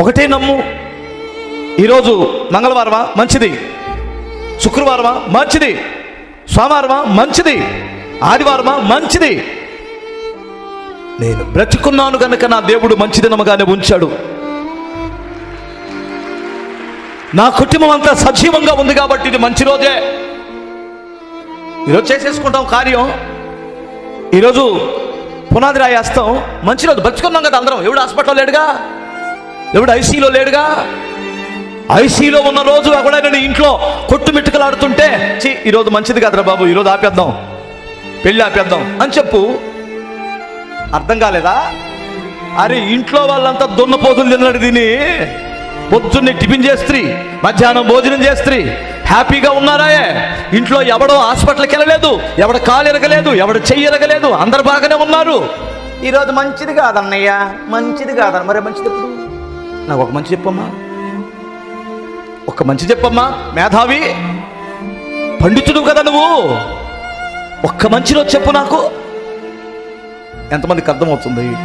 ఒకటే నమ్ము. ఈరోజు మంగళవారమా? మంచిది. శుక్రవారమా? మంచిది. సోమవారమా? మంచిది. ఆదివారమా? మంచిది. నేను బ్రతుకున్నాను కనుక నా దేవుడు మంచిది నమ్మగానే ఉంచాడు. నా కుటుంబం అంతా సజీవంగా ఉంది కాబట్టి ఇది మంచి రోజే. ఈరోజు చేసేసుకుంటాం కార్యం. ఈరోజు పునాది రాయేస్తాం. మంచి రోజు. బ్రతుకున్నాం కదా అందరం. ఎవడు హాస్పిటల్ లేడుగా? ఎవడు ఐసీలో లేడుగా? ఐసీలో ఉన్న రోజు కూడా నేను ఇంట్లో కొట్టుమిట్టుకలాడుతుంటే చీ ఈరోజు మంచిది కాదురా బాబు ఈరోజు ఆపేద్దాం. పెళ్ళి ఆపేద్దాం. అని చెప్పు. అర్థం కాలేదా? అరే ఇంట్లో వాళ్ళంతా దున్నపోతులు తిన్నాడు దీని. పొద్దున్నే టిఫిన్ చేస్త్రీ మధ్యాహ్నం భోజనం చేస్త్రీ. హ్యాపీగా ఉన్నారాయే? ఇంట్లో ఎవడో హాస్పిటల్కి వెళ్ళలేదు ఎవడ కాలు ఎరగలేదు ఎవడ చెయ్యి ఎరగలేదు అందరు బాగానే ఉన్నారు. ఈరోజు మంచిది కాదన్నయ్య మంచిది కాదన్న మరి మంచిది ఎప్పుడు? నాకు ఒక మంచి చెప్పమ్మా. ఒక మంచి చెప్పమ్మా మేధావి. పండితుడు కదా నువ్వు. ఒక్క మంచిలో చెప్పు నాకు. ఎంతమందికి అర్థమవుతుంది?